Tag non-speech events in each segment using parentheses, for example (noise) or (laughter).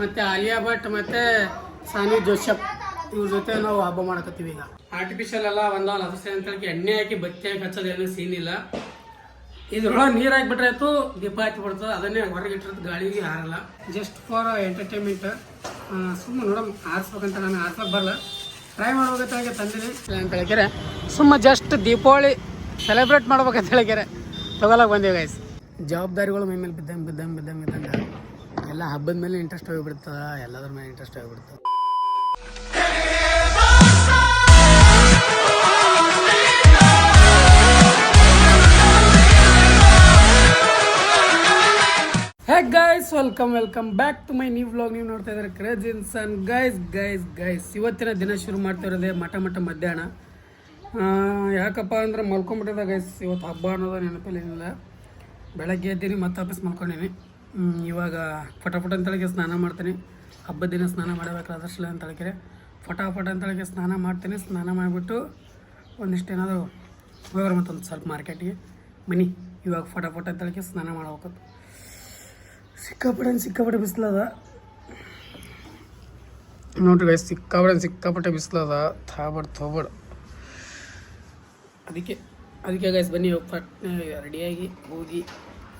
ಮತ್ತೆ ಆಲಿಯಾ ಭಟ್ ಮತ್ತೆ ಸಾನಿ ಜೋಸೆಫ್ ಇವ್ರ ಜೊತೆ ನಾವು ಹಬ್ಬ ಮಾಡಕತ್ತೀವಿ ಈಗ. ಆರ್ಟಿಫಿಷಿಯಲ್ ಎಲ್ಲ ಒಂದೊಂದು ಹಸೆ ಅಂತ ಹೇಳಿ ಎಣ್ಣೆ ಹಾಕಿ ಬತ್ತಿ ಹಾಕಿ ಹಚ್ಚೋದು ಏನೂ ಸೀನ್ ಇಲ್ಲ. ಇದ್ರೊಳಗೆ ನೀರು ಹಾಕಿಬಿಟ್ರೆ ಆಯ್ತು ದೀಪ ಹಚ್ಚಿ ಬಿಡ್ತದೆ. ಅದನ್ನೇ ಹೊರಗೆ ಇಟ್ಟಿರೋದು ಗಾಳಿಗೆ ಹಾರಲ್ಲ. ಜಸ್ಟ್ ಫಾರ್ ಎಂಟರ್ಟೈನ್ಮೆಂಟ್ ಸುಮ್ಮನೆ ನೋಡಮ್ ಆರಿಸ್ಬೇಕಂತ ನಾನು ಆರ್ಸಕ್ಕೆ ಬರಲ್ಲ. ಟ್ರೈ ಮಾಡ್ಬೇಕಂತ ತಂದಿನಿ ಅಂತ ಹೇಳಿಕೆರೆ ಸುಮ್ಮ ಜಸ್ಟ್ ದೀಪಾವಳಿ ಸೆಲೆಬ್ರೇಟ್ ಮಾಡ್ಬೇಕಂತ ಹೇಳಿಕೆರೆ ತಗೊಳಕ್ ಬಂದೀವಿ ಗೈಸ್ ಜವಾಬ್ದಾರಿಗಳು ಮೈ ಮೇಲೆ ಬಿದ್ದಂಗೆ ಬಿದ್ದಂಗೆ ಬಿದ್ದಂಗೆ ಬಿದ್ದಂಗೆ ಎಲ್ಲ ಹಬ್ಬದ ಮೇಲೆ ಇಂಟ್ರೆಸ್ಟ್ ಹೋಗಿಬಿಡ್ತದ, ಎಲ್ಲದ್ರ ಮೇಲೆ interest ಹೋಗಿಬಿಡ್ತದೆ. Hey guys welcome welcome back to my new vlog ನೀವು ನೋಡ್ತಾ ಇದ್ದಾರೆ craze insane guys guys guys ಇವತ್ತಿನ ದಿನ ಶುರು ಮಾಡ್ತಾ ಇರೋದೇ ಮಠ ಮಠ ಮಧ್ಯಾಹ್ನ. ಯಾಕಪ್ಪ ಅಂದ್ರೆ ಮಲ್ಕೊಂಬಿಟ್ಟಿದೆ ಗೈಸ್ ಇವತ್ತು ಹಬ್ಬ ಅನ್ನೋದು ನೆನಪಲ್ಲಿ ಏನಿಲ್ಲ. ಬೆಳಗ್ಗೆ ಎದ್ದೀನಿ, ಮತ್ತೆ ವಾಪಸ್ ಮಲ್ಕೊಂಡೀನಿ ಇವಾಗ ಫಟಾಫಟ ಅಂತೇಳಿಗೆ ಸ್ನಾನ ಮಾಡ್ತೀನಿ. ಹಬ್ಬದ ದಿನ ಸ್ನಾನ ಮಾಡಬೇಕು ಅದರ್ಶಿಲ್ಲ ಅಂತ ಹೇಳಿದ್ರೆ ಫಟಾಫಟ ಅಂತೇಳಿಗೆ ಸ್ನಾನ ಮಾಡ್ತೀನಿ, ಸ್ನಾನ ಮಾಡಿಬಿಟ್ಟು ಒಂದಿಷ್ಟು ಏನಾದರೂ ಹೋಗೋರು ಒಂದು ಸ್ವಲ್ಪ ಮಾರ್ಕೆಟಿಗೆ. ಮನಿ, ಇವಾಗ ಫಟಾಫಟ ಅಂತೇಳಿಗೆ ಸ್ನಾನ ಮಾಡ್ಬೇಕು. ಸಿಕ್ಕಾಪಟ್ಟೆ ಸಿಕ್ಕಾಪಟ್ಟೆ ಬಿಸಿಲದ. ನೋಡ್ರಿ ಸಿಕ್ಕಾಪಟ್ಟೆ ಸಿಕ್ಕಾಪಟ್ಟೆ ಬಿಸಿಲದ. ಥಾಬಡ್, ಥೋಬಡ್. ಅದಕ್ಕೆ ಅದಕ್ಕೆ ಗೈಸ್ ಬನ್ನಿ ಫಟ್ ರೆಡಿಯಾಗಿ ಹೋಗಿ.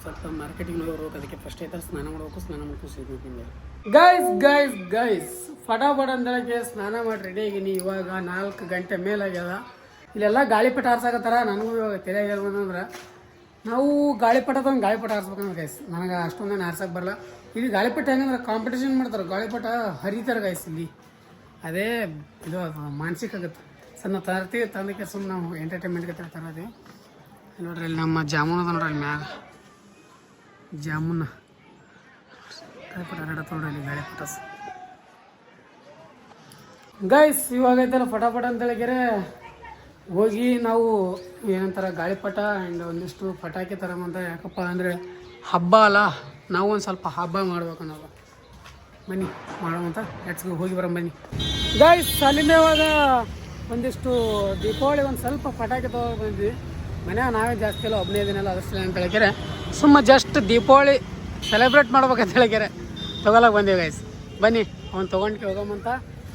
ಸ್ವಲ್ಪ ಮಾರ್ಕೆಟಿಂಗ್ ಹೋಗ್ಬೇಕು ಅದಕ್ಕೆ ಫಸ್ಟ್ ಏತರ ಸ್ನಾನ ಮಾಡ್ಬೇಕು, ಸ್ನಾನ ಮಾಡ್ಕೊಂಡು ಸಿಗ್ಬೇಕು ಗೈಸ್ ಗೈಸ್ ಗೈಸ್ ಫಟಾಫಟ್ ಅಂದಳಕ್ಕೆ ಸ್ನಾನ ಮಾಡಿ ರೆಡಿ ಆಗೀನಿ. ಇವಾಗ ನಾಲ್ಕು ಗಂಟೆ ಮೇಲಾಗ್ಯದ. ಇಲ್ಲೆಲ್ಲ ಗಾಳಿಪಟ ಆರ್ಸಾಕತ್ತಾರ. ನನಗೂ ಇವಾಗ ಅಂದ್ರೆ ನಾವು ಗಾಳಿಪಟ ತಂದು ಗಾಳಿಪಟ ಆರ್ಸ್ಬೇಕಂದ್ರೆ ಗೈಸ್ ನನಗೆ ಅಷ್ಟೊಂದೇನು ಆರ್ಸಕ್ಕೆ ಬರಲ್ಲ ಇಲ್ಲಿ ಗಾಳಿಪಟ ಹೆಂಗಂದ್ರೆ ಕಾಂಪಿಟೇಷನ್ ಮಾಡ್ತಾರೆ ಗಾಳಿಪಟ ಹರಿತಾರೆ ಗೈಸ್ ಇಲ್ಲಿ. ಅದೇ ಇದು ಮಾನಸಿಕ ಆಗುತ್ತೆ. ನಾವು ತರ್ತೀವಿ ತಂದಕ್ಕೆ ಸುಮ್ಮನೆ ನಾವು ಎಂಟರ್ಟೈನ್ಮೆಂಟ್ಗೆ ತರೋದೀವಿ ನೋಡ್ರಿ, ಇಲ್ಲಿ ನಮ್ಮ ಜಾಮೂನ್ ಅದ ನೋಡ್ರಿ ಮ್ಯಾಗ. ಜಾಮೂನ್. ಹರಡತ್ತ ನೋಡ್ರಿ ಗೈಸ್ ಇವಾಗ ಐತಲ್ಲ ಫಟಾಫಟ ಅಂತ ಹೇಳಿದ್ರೆ ಹೋಗಿ ನಾವು ಏನಂತಾರ ಗಾಳಿಪಟ ಆ್ಯಂಡ್ ಒಂದಿಷ್ಟು ಪಟಾಕಿ ತರಮಂತ ಯಾಕಪ್ಪ ಅಂದರೆ ಹಬ್ಬ ಅಲ್ಲ, ನಾವು ಒಂದು ಸ್ವಲ್ಪ ಹಬ್ಬ ಮಾಡ್ಬೇಕು ನಾವು. ಬನ್ನಿ ಮಾಡೋವಂತ ಲೆಟ್ಸ್ ಹೋಗಿ ಬರೋಣ ಬನ್ನಿ. ಗೈಸ್ ಅಲ್ಲಿಂದ ಇವಾಗ ಒಂದಿಷ್ಟು ದೀಪಾವಳಿ ಒಂದು ಸ್ವಲ್ಪ ಪಟಾಕಿ ತಗೊಂಡು ಬಂದ್ವಿ. ಮನ್ಯಾಗ ನಾವೇ ಜಾಸ್ತಿ ಎಲ್ಲ ಒಬ್ಬನೇ ದಿನಲ್ಲ ಅದಷ್ಟೇ ಅಂತ ಹೇಳಿದರೆ ಸುಮ್ಮ ಜಸ್ಟ್ ದೀಪಾವಳಿ ಸೆಲೆಬ್ರೇಟ್ ಮಾಡ್ಬೇಕಂತ ಹೇಳಿದರೆ ತೊಗೊಳಕ್ಕೆ ಬಂದಿವೆ ಗೈಸ್ ಬನ್ನಿ, ಅವ್ನು ತೊಗೊಂಡ್ಕೆ ಹೋಗೋಮಂತ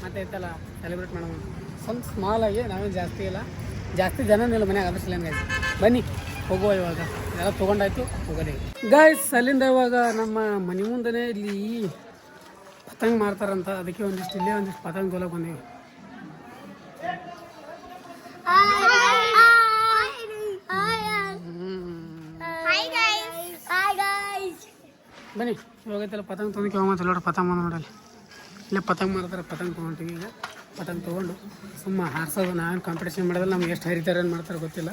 ಮತ್ತೆ ಐತಲ್ಲ ಸೆಲೆಬ್ರೇಟ್ ಮಾಡೋಣ ಸ್ವಲ್ಪ ಸ್ಮಾಲ್ ಆಗಿ ನಾವೇನು ಜಾಸ್ತಿ ಇಲ್ಲ. ಜಾಸ್ತಿ ಜನ ಇಲ್ಲ ಮನ್ಯಾಗ, ಅದಷ್ಟು ಗೈಸ್ ಬನ್ನಿ, ಹೋಗುವ ಇವಾಗ. ಎಲ್ಲ ತೊಗೊಂಡಾಯ್ತು, ಹೋಗೋದೇ ಗೈಸ್ ಅಲ್ಲಿಂದ ಇವಾಗ ನಮ್ಮ ಮನೆ ಮುಂದೆ ಇಲ್ಲಿ ಪತಂಗ್ ಮಾಡ್ತಾರಂತ. ಅದಕ್ಕೆ ಒಂದಿಷ್ಟು ಇಲ್ಲೇ ಒಂದಿಷ್ಟು ಪತಂಗ್ ತೊಗೊಳಕ್ಕೆ ಬಂದೀವಿ. ಬನ್ನಿ ಇವಾಗೈತಲ್ಲ ಪತಂಗ ತೊಗೊಂಡು ಹೋಗಂತ ನೋಡ್ರಿ ಪತಂಗ ಬಂದು ನೋಡಲ್ಲಿ. ಇಲ್ಲೇ ಪತಂಗ ಮಾಡ್ತಾರೆ, ಪತಂಗ ತೊಗೊಂತೀವಿ ಈಗ. ಪತಂಗ ತೊಗೊಂಡು ಸುಮ್ಮ ಹಾರ್ಸೋದು. ನಾವೇನು ಕಾಂಪಿಟೇಷನ್ ಮಾಡೋದಿಲ್ಲ ನಮ್ಗೆ ಎಷ್ಟು ಹರಿತಾರೆ, ಏನು ಮಾಡ್ತಾರೆ ಗೊತ್ತಿಲ್ಲ.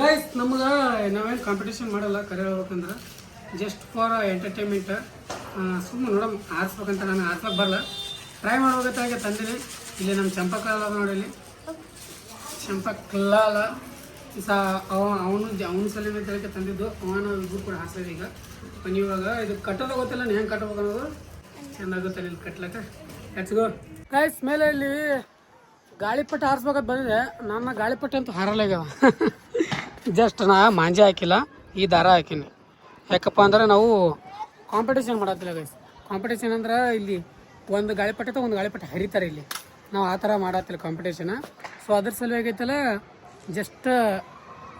ಗೈಸ್ ನಮ್ಗೆ ನಾವೇನು ಕಾಂಪಿಟೇಷನ್ ಮಾಡಲ್ಲ ಕರೆ ಹೇಳ್ಬೇಕಂದ್ರೆ ಜಸ್ಟ್ ಫಾರ್ ಎಂಟರ್ಟೈನ್ಮೆಂಟ್ ಸುಮ್ಮನೆ ನೋಡಮ್ ಹಾರಿಸ್ಬೇಕಂತ ನಾನು ಹಾರ್ಸಕ್ಕೆ ಬರಲ್ಲ ಟ್ರೈ ಮಾಡ್ಬೇಕಂತ ತಂದಿರಿ ಇಲ್ಲಿ ನಮ್ಮ ಚಂಪಕಾಲ ನೋಡಿ ಇಲ್ಲಿ ಚಂಪಕ್ಲಾಲ ಸ, ಅವ ಅವನು ಅವನ ಸಲಿನ ತಲೆಗೆ ತಂದಿದ್ದು, ಅವನ ಇಬ್ಬರು ಕೂಡ ಹಾಸ್ತಾರೆ ಈಗ. ಇವಾಗ ಇದು ಕಟ್ಟೋದು ಗೊತ್ತಿಲ್ಲ ಹೆಂಗೆ ಕಟ್ಟಬೇಕು ಅನ್ನೋದು ಚೆನ್ನಾಗುತ್ತೆ ಇಲ್ಲಿ ಕಟ್ಲಕ್ಕ. ಲೆಟ್ಸ್ ಗೋ ಗೈಸ್ ಮೇಲೆ ಇಲ್ಲಿ ಗಾಳಿಪಟ ಹಾರಿಸ್ಬೇಕಂತ ಬಂದಿದೆ. ನನ್ನ ಗಾಳಿಪಟ ಅಂತೂ ಹಾರಲಾಗ್ಯದ ಜಸ್ಟ್ (laughs) ನಾ ಮಾಂಜೆ ಹಾಕಿಲ್ಲ, ಈ ದಾರ ಹಾಕೀನಿ. ಯಾಕಪ್ಪ ಅಂದ್ರೆ ನಾವು ಕಾಂಪಿಟೇಷನ್ ಮಾಡತ್ತಿಲ್ಲ ಗೈಸ್ ಕಾಂಪಿಟೇಷನ್ ಅಂದ್ರೆ ಇಲ್ಲಿ ಒಂದು ಗಾಳಿಪಟ ಒಂದು ಗಾಳಿಪಟ ಹರಿತಾರೆ ಇಲ್ಲಿ. ನಾವು ಆ ಥರ ಮಾಡತ್ತಿಲ್ಲ ಕಾಂಪಿಟೇಷನ್ ಸೊ ಅದ್ರ ಸಲುವಾಗಿ ಐತಲ್ಲ ಜಸ್ಟ್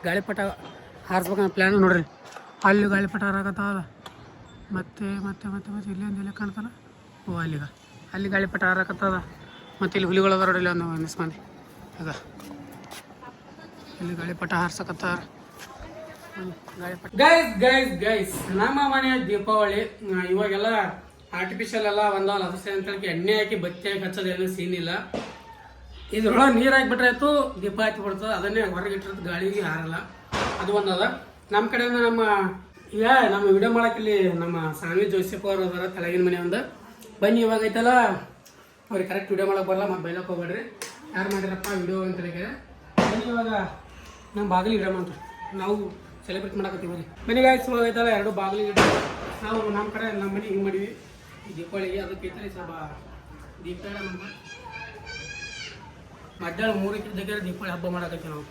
ಗಾಳಿಪಟ ಹಾರಿಸ್ಬೇಕನ್ನೋ ಪ್ಲ್ಯಾನ್ ನೋಡ್ರಿ. ಅಲ್ಲಿ ಗಾಳಿಪಟ ಹಾರಾಕತ್ತಾವಲ್ಲ ಮತ್ತೆ ಮತ್ತೆ ಮತ್ತೆ ಮತ್ತೆ ಇಲ್ಲಿ ಒಂದು ಇಲ್ಲೇ ಕಾಣ್ತಲ್ಲ? ಓ, ಅಲ್ಲಿಗ. ಅಲ್ಲಿ ಗಾಳಿಪಟ ಹಾರಾಕತ್ತದ ಮತ್ತೆ ಇಲ್ಲಿ ಹುಲಿಗಳ ಅದಾರ ನೋಡಿ ಇಲ್ಲಿ ಒಂದು ಒಂದಿಷ್ಟು ಅದ. ಇಲ್ಲಿ ಗಾಳಿಪಟ ಹಾರ್ಸಕತ್ತಾರ. ಗೈಸ್ ಗೈಸ್ ಗೈಸ್ ನಮ್ಮ ಮನೆಯ ದೀಪಾವಳಿ ಇವಾಗೆಲ್ಲ ಆರ್ಟಿಫಿಷಿಯಲ್ ಎಲ್ಲ ಅಂತ ಹೇಳಿ ಎಣ್ಣೆ ಹಾಕಿ ಬತ್ತಿ ಹಾಕಿ ಹಚ್ಚೋದು ಏನು ಸೀನ್ ಇಲ್ಲ. ಇದ್ರೊಳಗೆ ನೀರು ಆಯ್ತು, ದೀಪ ಆಯ್ತು ಬಿಡ್ತದೆ. ಅದನ್ನೇ ಹೊರಗೆ ಇಟ್ಟಿರೋದು, ಗಾಳಿಗೆ ಹಾರಲ್ಲ. ಅದು ಒಂದದ ನಮ್ಮ ಕಡೆಯಿಂದ ನಮ್ಮ, ಈಗ ನಮ್ಮ ವಿಡಿಯೋ ಮಾಡಕ್ಕೆ ನಮ್ಮ ಸ್ವಾಮಿ ಜೋಸೆಫ್ ಅವರು ಅದರ, ತೆಳಗಿನ ಮನೆ ಒಂದು. ಬನ್ನಿ, ಇವಾಗ ಐತಲ್ಲ? ಅವ್ರಿಗೆ ಕರೆಕ್ಟ್ ವಿಡಿಯೋ ಮಾಡಕ್ಕೆ ಬರಲ್ಲ, ಮತ್ತು ಬೈಲಕ್ಕೆ ಹೋಗ್ಬೇಡ್ರಿ. ಯಾರು ಮಾಡಿರಪ್ಪ ವಿಡಿಯೋ ಅಂತ ಹೇಳಿದ್ರೆ. ಬನ್ನಿ, ಇವಾಗ ನಮ್ಮ ಬಾಗಿಲು ಇಡ ಮಾಡ್ರಿ ನಾವು ಸೆಲೆಬ್ರೇಟ್ ಮಾಡಕತ್ತೀವಿ, ಬನ್ನಿ. ಮನೆಗೆ ಗಾಯ್ಸ್ ಇವಾಗ ಐತಲ್ಲ, ಎರಡು ಬಾಗಿಲು ಇಡ ನಾವು ನಮ್ಮ ಕಡೆ ನಮ್ಮ ಮನೆ ಹಿಂಗೆ ಮಾಡೀವಿ ದೀಪಾವಳಿಗೆ, ಅದಕ್ಕೆ ಐತಲ್ಲ ಸ್ವಲ್ಪ ದೀಪ ಮಧ್ಯಾಹ್ನ ಮೂರಕ್ಕೆ ಇದ್ದಕ್ಕೆ ದೀಪಾವಳಿ ಹಬ್ಬ ಮಾಡಕತ್ತೀವಿ ನಾವು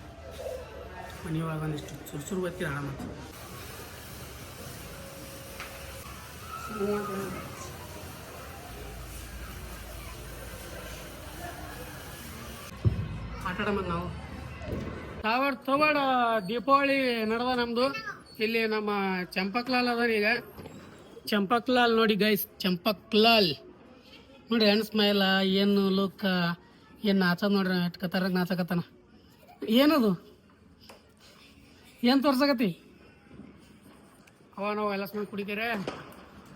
ಮನೆಯೊಳಗೆ ಒಂದಿಷ್ಟು ಚುರು ಬರ್ತೀರ ಹಣ ಮತ್ತು ಆಟಾಡ ಮತ್ತು ನಾವು. ತಾವಾಡ ತೋವಾಡ ದೀಪಾವಳಿ ನಡೆದ ನಮ್ಮದು ಇಲ್ಲಿ ನಮ್ಮ ಚಂಪಕ್ಲಾಲ್ ಅದಾನ ಈಗ. ಚಂಪಕ್ಲಾಲ್ ನೋಡಿ ಗೈಸ್ ಚಂಪಕ್ಲಾಲ್. ನೋಡಿ ಹೆಣ್ಸ್ಮೈಲ ಏನು ಲುಕ್ಕ ಏನು ನಾಚದ್ ನೋಡ್ರಿ ಎಷ್ಟು ಕತ್ತಾರಾಗ ನಾಚಕತ್ತಾನ? ಏನದು? ಏನು ತೋರ್ಸಕತ್ತಿ? ಅವ ನಾವು ಎಲ್ಲ ಸ್ಮೆಲ್ ಕುಡಿತೀರಿ?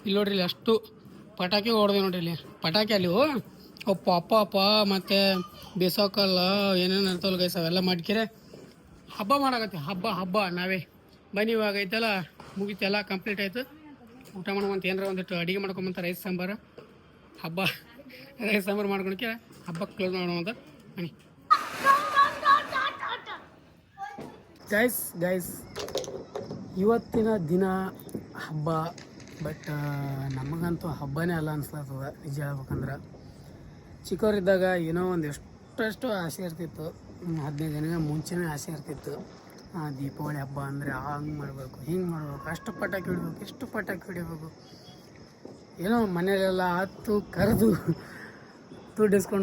ಇಲ್ಲಿ ನೋಡ್ರಿ ಇಲ್ಲಿ ಅಷ್ಟು ಪಟಾಕಿ ಹೊಡೆದೆ ನೋಡ್ರಿ ಇಲ್ಲಿ. ಪಟಾಕಿ ಅಲ್ಲಿ ಅಪ್ಪ ಪಾಪ ಅಪ್ಪ, ಮತ್ತು ಬೇಸೋಕಲ್ಲ, ಏನೇನು ಅಂತವಲ್ಲ ಗೈಸ್ ಅವೆಲ್ಲ ಮಾಡ್ಕಿರೆ. ಹಬ್ಬ ಮಾಡಕತ್ತಿ, ಹಬ್ಬ ಹಬ್ಬ, ನಾವೇ. ಬನ್ನಿ ಇವಾಗ ಐತಲ್ಲ ಮುಗಿತೆಲ್ಲ ಕಂಪ್ಲೀಟ್ ಆಯ್ತು. ಊಟ ಮಾಡ್ಕೊಂತ ಏನಾರ ಒಂದಿಟ್ಟು ಅಡುಗೆ ಮಾಡ್ಕೊಂಬಂತ ರೈಸ್ ಸಾಂಬಾರು. ಹಬ್ಬ. ಸಾಂಬಾರು ಮಾಡ್ಕೊಳಕ್ಕೆ ಹಬ್ಬಕ್ಕೆ ಕ್ಲೋಸ್ ಮಾಡೋಣ ಬನ್ನಿ. ಗೈಸ್ ಗೈಸ್ ಇವತ್ತಿನ ದಿನ ಹಬ್ಬ ಬಟ್ ನಮಗಂತೂ ಹಬ್ಬನೇ ಅಲ್ಲ ಅನ್ಸ್ಲತ್ತದ ನಿಜ ಹೇಳ್ಬೇಕಂದ್ರೆ. ಚಿಕ್ಕವರಿದ್ದಾಗ ಏನೋ ಒಂದು ಎಷ್ಟೆಷ್ಟು ಆಸೆ ಇರ್ತಿತ್ತು. ಹದಿನೈದು ದಿನ ಮುಂಚೆನೇ ಆಸೆ ಇರ್ತಿತ್ತು. ದೀಪಾವಳಿ ಹಬ್ಬ ಅಂದರೆ ಹಂಗೆ ಮಾಡಬೇಕು, ಹಿಂಗೆ ಮಾಡಬೇಕು ಅಷ್ಟು ಪಟಾಕಿ ಹೊಡಿಬೇಕು ಎಷ್ಟು ಪಟಾಕಿ ಹೊಡಿಬೇಕು ಏನೋ ಮನೆಯಲ್ಲೆಲ್ಲ ಹತ್ತು ಕರೆದು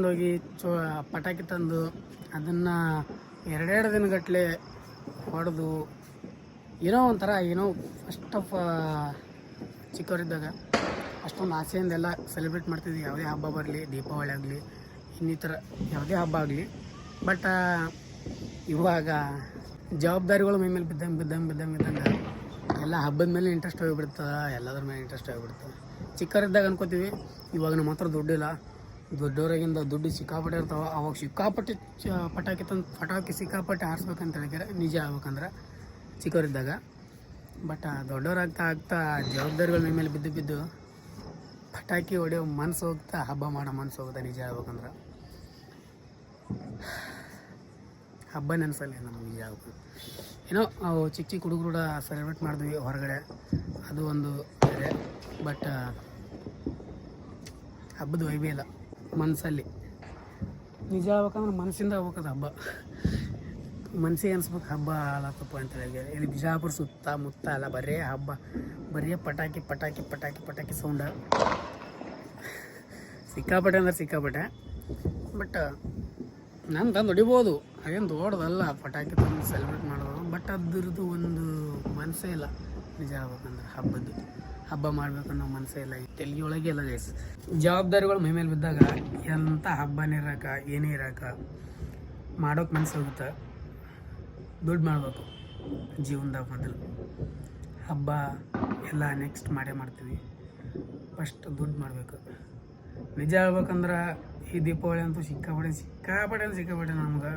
ಹೋಗಿ ಚೋ, ಪಟಾಕಿ ತಂದು ಅದನ್ನು ಎರಡೆರಡು ದಿನಗಟ್ಟಲೆ ಹೊಡೆದು ಏನೋ ಒಂಥರ, ಏನೋ ಫಸ್ಟ್ ಆಫ್ ಚಿಕ್ಕವರಿದ್ದಾಗ ಅಷ್ಟೊಂದು ಆಸೆಯಿಂದ ಎಲ್ಲ ಸೆಲೆಬ್ರೇಟ್ ಮಾಡ್ತಿದ್ವಿ. ಯಾವುದೇ ಹಬ್ಬ ಬರಲಿ, ದೀಪಾವಳಿ ಆಗಲಿ, ಇನ್ನಿತರ ಯಾವುದೇ ಹಬ್ಬ ಆಗಲಿ. ಬಟ್ ಇವಾಗ ಜವಾಬ್ದಾರಿಗಳು ಮೈ ಮೇಲೆ ಬಿದ್ದಂಗೆ ಬಿದ್ದಂಗೆ ಬಿದ್ದಂಗೆ ಬಿದ್ದಂಗೆ ಎಲ್ಲ ಹಬ್ಬದ ಮೇಲೆ ಇಂಟ್ರೆಸ್ಟ್ ಹೋಗಿಬಿಡ್ತದೆ, ಎಲ್ಲದ್ರ ಮೇಲೆ ಇಂಟ್ರೆಸ್ಟ್ ಹೋಗಿಬಿಡ್ತದೆ. ಚಿಕ್ಕವರಿದ್ದಾಗ ಅನ್ಕೋತೀವಿ, ಇವಾಗ ನಮ್ಮ ಹತ್ರ ದುಡ್ಡಿಲ್ಲ ದೊಡ್ಡವರಾಗಿಂದ ದುಡ್ಡು ಸಿಕ್ಕಾಪಟ್ಟೆ ಇರ್ತಾವೆ. ಅವಾಗ ಸಿಕ್ಕಾಪಟ್ಟೆ ಚ, ಪಟಾಕಿ ತಂದು, ಪಟಾಕಿ ಸಿಕ್ಕಾಪಟ್ಟೆ ಹಾರಿಸ್ಬೇಕಂತ ಹೇಳಿದ್ರೆ ನಿಜ ಆಗ್ಬೇಕಂದ್ರೆ ಚಿಕ್ಕವರಿದ್ದಾಗ. ಬಟ್ ದೊಡ್ಡವರಾಗ್ತಾ ಆಗ್ತಾ ಜವಾಬ್ದಾರಿಗಳ ನಿಮ್ಮ ಮೇಲೆ ಬಿದ್ದು ಬಿದ್ದು ಪಟಾಕಿ ಹೊಡೆಯೋ ಮನಸ್ಸು ಹೋಗ್ತಾ, ಹಬ್ಬ ಮಾಡೋ ಮನಸ್ಸು ಹೋಗ್ತಾ, ನಿಜ ಆಗ್ಬೇಕಂದ್ರೆ ಹಬ್ಬ ನೆನೆಸಲ್ಲ ನಮ್ಗೆ ನಿಜ ಆಗ್ಬೇಕು ಏನೋ ಚಿಕ್ಕ ಚಿಕ್ಕ ಹುಡುಗರು ಕೂಡ ಸೆಲೆಬ್ರೇಟ್ ಮಾಡಿದ್ವಿ ಹೊರಗಡೆ. ಅದು ಒಂದು ಬಟ್ ಹಬ್ಬದ ಇಲ್ಲ ಮನಸ್ಸಲ್ಲಿ. ನಿಜ ಆಗ್ಬೇಕಂದ್ರೆ ಮನಸ್ಸಿಂದ ಹೋಗ್ಬೇಕದು ಹಬ್ಬ. ಮನಸ್ಸಿಗೆ ಅನ್ಸ್ಬೇಕು, ಹಬ್ಬ ಅಂತ ಹೇಳಿ. ಇಲ್ಲಿ ಬಿಜಾಪುರ ಸುತ್ತ ಮುತ್ತ ಅಲ್ಲ, ಬರೇ ಹಬ್ಬ. ಬರೀ ಪಟಾಕಿ ಪಟಾಕಿ ಪಟಾಕಿ ಪಟಾಕಿ ಸೌಂಡ. ಸಿಕ್ಕಾಪಟ್ಟೆ ಅಂದ್ರೆ ಸಿಕ್ಕಾಪಟ್ಟೆ. ಬಟ್, ನಾನು ತಂದು ಹೊಡಿಬೋದು. ಹಾಗೇನು ದೊಡ್ಡದಲ್ಲ, ಪಟಾಕಿ ತಂದು ಸೆಲೆಬ್ರೇಟ್ ಮಾಡೋದು. ಬಟ್ ಅದ್ರದ್ದು ಒಂದು ಮನಸ್ಸೇ ಇಲ್ಲ. ನಿಜ ಆಗ್ಬೇಕಂದ್ರೆ ಹಬ್ಬದ್ದು. ಹಬ್ಬ ಮಾಡ್ಬೇಕು ಅನ್ನೋ ಮನಸ್ಸೇ ಇಲ್ಲ. ತೆಲಿಯೊಳಗೆ ಇಲ್ಲ ಗೈಸ್ ಜವಾಬ್ದಾರಿಗಳು ಮೈ ಮೇಲೆ ಬಿದ್ದಾಗ ಎಂಥ ಹಬ್ಬನೇ ಇರಾಕ, ಏನೇ ಇರಾಕ, ಮಾಡೋಕೆ ಮನಸ್ಸು ಹೋಗುತ್ತೆ. ದುಡ್ಡು ಮಾಡಬೇಕು. ಜೀವನದಾಗ ಮೊದಲು. ಹಬ್ಬ ಎಲ್ಲ ನೆಕ್ಸ್ಟ್ ಮಾಡೇ ಮಾಡ್ತೀವಿ. ಫಸ್ಟ್ ದುಡ್ಡು ಮಾಡಬೇಕು. ನಿಜ ಹೇಳ್ಬೇಕಂದ್ರೆ ಈ ದೀಪಾವಳಿ ಅಂತೂ ಸಿಕ್ಕಾಪಟ್ಟೆ ಸಿಕ್ಕಾಪಟ್ಟೆ ಸಿಕ್ಕಾಪಟ್ಟೆ ನಮ್ಗೆ.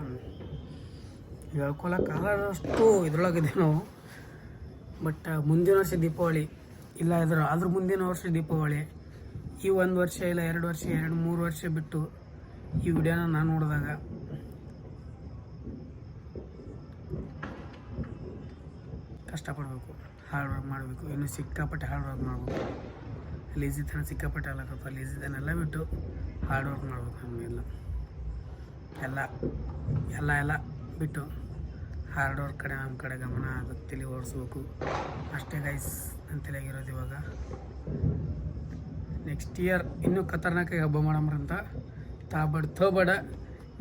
ಹೇಳ್ಕೊಳಕ್ಕಾಗಷ್ಟು ಇದ್ರೊಳಗಿದೆ ನಾವು ಬಟ್ ಮುಂದಿನ ವರ್ಷ ದೀಪಾವಳಿ ಇಲ್ಲ ಇದ್ರ. ಅದ್ರ ಮುಂದಿನ ವರ್ಷ ದೀಪಾವಳಿ. ಈ ಒಂದು ವರ್ಷ ಇಲ್ಲ, ಎರಡು ವರ್ಷ, ಎರಡು, ಮೂರು ವರ್ಷ ಬಿಟ್ಟು ಈ ವಿಡಿಯೋನ ನಾನು ನೋಡಿದಾಗ. ಕಷ್ಟಪಡಬೇಕು ಹಾರ್ಡ್ ವರ್ಕ್ ಮಾಡಬೇಕು. ಇನ್ನು ಸಿಕ್ಕಾಪಟ್ಟೆ ಹಾರ್ಡ್ ವರ್ಕ್ ಮಾಡಬೇಕು ಲೇಜಿತನ ಸಿಕ್ಕಾಪಟ್ಟೆ ಅಲ್ಲಕಪ್ಪ ಎಲ್ಲ ಬಿಟ್ಟು ಹಾರ್ಡ್ ವರ್ಕ್ ಮಾಡ್ಬೇಕು ನಮಗೆಲ್ಲ ಎಲ್ಲ ಎಲ್ಲ ಎಲ್ಲ ಬಿಟ್ಟು ಹಾರ್ಡ್ ವರ್ಕ್ ಕಡೆ, ನಮ್ಮ ಕಡೆ ಗಮನ ತಲೆ ಓಡಿಸ್ಬೇಕು ಅಷ್ಟೇ ಗೈಸ್ ಆಗಿರೋದು ಇವಾಗ. ನೆಕ್ಸ್ಟ್ ಇಯರ್ ಇನ್ನೂ ಖತರ್ನಾಕಾಗಿ ಹಬ್ಬ ಮಾಡಮ್ರಂತ. ತಾಬಡ್ ತೋಬಡ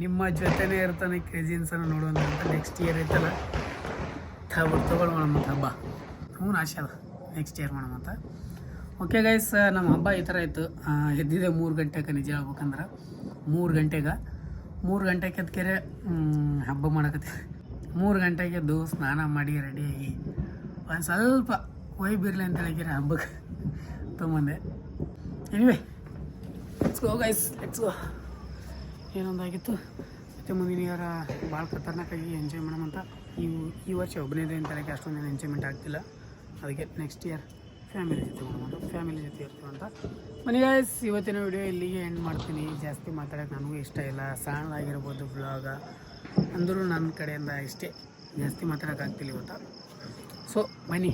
ನಿಮ್ಮ ಜೊತೆನೇ ಇರ್ತಾನೆ ಕ್ರೇಜಿನ್ಸನ್ನು ನೋಡೋಣ ಅಂತ ನೆಕ್ಸ್ಟ್ ಇಯರ್ ಐತಲ್ಲ. ತಾಬಡ್ ತೋಬಡ ಮಾಡಮ್ಮ ಹಬ್ಬ. ಹ್ಞೂ ಆಸೆ ಅದ ನೆಕ್ಸ್ಟ್ ಇಯರ್ ಮಾಡಮಂತ ಓಕೆ ಗೈಸ್ ನಮ್ಮ ಹಬ್ಬ ಈ ಥರ ಇತ್ತು. ಎದ್ದಿದೆ ಮೂರು ಗಂಟೆಗೆ ನಿಜ ಹೇಳ್ಬೇಕಂದ್ರೆ. ಮೂರು ಗಂಟೆಗೆ. ಮೂರು ಗಂಟೆಗೆ ಎದ್ಕೆರೆ ಹಬ್ಬ ಮಾಡಕತ್ತೆ. ಮೂರು ಗಂಟೆಗೆ ಎದ್ದು ಸ್ನಾನ ಮಾಡಿ ರೆಡಿಯಾಗಿ ಒಂದು ಸ್ವಲ್ಪ ವೈಬ್ ಇರಲಿ ಅಂತ ಹೇಳಿದ್ರೆ ಹಬ್ಬಕ್ಕೆ? ತೊಗೊಂಬಂದೆ. Anyway let's go guys let's go ಏನೊಂದಾಗಿತ್ತು? ಮತ್ತು ಮುಂದಿನ ಯಾರ ಭಾಳ ಖತರ್ನಾಕಾಗಿ ಎಂಜಾಯ್ ಮಾಡೋಣಂತ ಈ ಈ ವರ್ಷ ಒಬ್ಬನೇದೇ ಅಂತ ಹೇಳಕ್ಕೆ ಅಷ್ಟೊಂದೇನು ಎಂಜಾಯ್ಮೆಂಟ್ ಆಗ್ತಿಲ್ಲ. ಅದಕ್ಕೆ ನೆಕ್ಸ್ಟ್ ಇಯರ್ ಫ್ಯಾಮಿಲಿ ಜೊತೆ ಮಾಡೋಣ ಫ್ಯಾಮಿಲಿ ಜೊತೆ ಅಂತ. ಮನೆ ಗೈಸ್ ಇವತ್ತಿನ ವಿಡಿಯೋ ಇಲ್ಲಿಗೆ ಎಂಡ್ ಮಾಡ್ತೀನಿ. ಜಾಸ್ತಿ ಮಾತಾಡೋಕೆ ನನಗೂ ಇಷ್ಟ ಇಲ್ಲ. ಸಣ್ಣದಾಗಿರ್ಬೋದು ಬ್ಲಾಗ ಅಂದರೂ ನನ್ನ ಕಡೆಯಿಂದ ಇಷ್ಟೇ. ಜಾಸ್ತಿ ಮಾತಾಡೋಕ್ಕಾಗ್ತಿಲ್ಲ ಇವತ್ತು. ಸೊ ಬನ್ನಿ.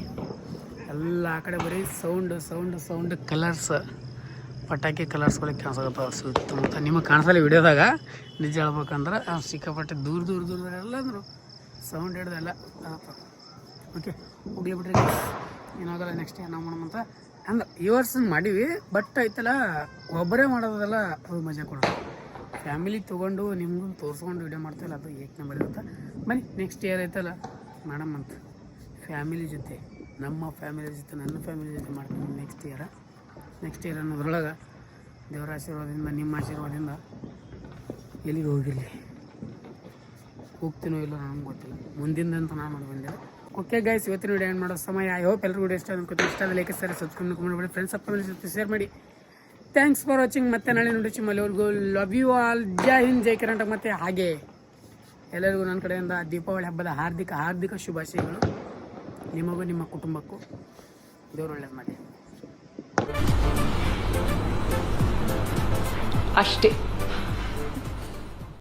ಎಲ್ಲ ಆ ಕಡೆ ಬರೀ ಸೌಂಡ್ ಸೌಂಡ್ ಸೌಂಡ್ ಕಲರ್ಸ್ ಪಟಾಕಿ ಕಲರ್ಸ್ಗಳಿಗೆ ಕಾಣಿಸೋಗತ್ತವ ಸುತ್ತಮುತ್ತ. ನಿಮಗೆ ಕಾಣಿಸಲ್ಲ ವಿಡಿಯೋದಾಗ? ನಿಜ ಹೇಳ್ಬೇಕಂದ್ರೆ ಸಿಕ್ಕಾಪಟ್ಟೆ ದೂರ ದೂರ ದೂರ ಎಲ್ಲಂದ್ರು ಸೌಂಡ್ ಹಿಡ್ದೆಲ್ಲ ಓಕೆ ಹೋಗ್ಲಿ ಬಿಡ್ರಿ ಏನಾಗಲ್ಲ ನೆಕ್ಸ್ಟ್ ಏನೋ ಮಾಡೋಣಂತ ಅಂದ್ರೆ ಈ ವರ್ಷ ಮಾಡೀವಿ ಬಟ್ ಐತಲ್ಲ ಒಬ್ಬರೇ ಮಾಡೋದಲ್ಲ ಅದು ಮಜಾ ಕೊಡೋದು. ಫ್ಯಾಮಿಲಿ ತೊಗೊಂಡು ನಿಮ್ಗೂ ತೋರಿಸ್ಕೊಂಡು ವಿಡಿಯೋ ಮಾಡ್ತಾಯಿಲ್ಲ ಅದು ಏಕ್ ನಂಬರ್ ಇರುತ್ತೆ. ಬನ್ನಿ ನೆಕ್ಸ್ಟ್ ಇಯರ್ ಐತಲ್ಲ ಮೇಡಮ್ ಅಂತ. ಫ್ಯಾಮಿಲಿ ಜೊತೆ. ನಮ್ಮ ಫ್ಯಾಮಿಲಿ ಜೊತೆ, ನನ್ನ ಫ್ಯಾಮಿಲಿ ಜೊತೆ ಮಾಡ್ತೀನಿ ನೆಕ್ಸ್ಟ್ ಇಯರ ನೆಕ್ಸ್ಟ್ ಇಯರ್ ಅನ್ನೋದ್ರೊಳಗೆ ದೇವರ ಆಶೀರ್ವಾದದಿಂದ, ನಿಮ್ಮ ಆಶೀರ್ವಾದದಿಂದ ಎಲ್ಲಿಗೆ ಹೋಗಿರಲಿ? ಹೋಗ್ತೀನೋ ಇಲ್ಲೋ ನನಗೆ ಗೊತ್ತಿಲ್ಲ. ಮುಂದಿಂದಂತ ನಾನು ಬಂದೆ ಓಕೆ ಗೈಸ್ ಇವತ್ತಿನ ವಿಡಿಯೋ ಏನು ಮಾಡೋ ಸಮಯ? ಐ ಹೋಪ್ ಎಲ್ಲರಿಗೂ ಇಷ್ಟ ಅನ್ಕೋತೀನಿ. ಇಷ್ಟ ಲೈಕ್ ಸರಿ ಸಬ್ಸ್ಕ್ರೈಬ್ ಮಾಡಿ ಫ್ರೆಂಡ್ಸ್ ಅಪ್ಪ ಜೊತೆ ಶೇರ್ ಮಾಡಿ. ಥ್ಯಾಂಕ್ಸ್ ಫಾರ್ ವಾಚಿಂಗ್ ಮತ್ತೆ ನಾಳೆ ನೋಡಿ ಚಿಮ್ಮಲ್ಲಿವರೆಗೂ ಲವ್ ಯು ಆಲ್ ಜೈ ಹಿಂದ್ ಜೈ ಕರ್ನಾಟಕ ಮತ್ತು ಹಾಗೆ ಎಲ್ಲರಿಗೂ ನನ್ನ ಕಡೆಯಿಂದ ದೀಪಾವಳಿ ಹಬ್ಬದ ಹಾರ್ದಿಕ ಹಾರ್ದಿಕ ಶುಭಾಶಯಗಳು. ನಿಮಗೂ ನಿಮ್ಮ ಕುಟುಂಬಕ್ಕೂ ದೇವರು ಒಳ್ಳೇದು ಮಾಡಿ. ಅಷ್ಟೇ.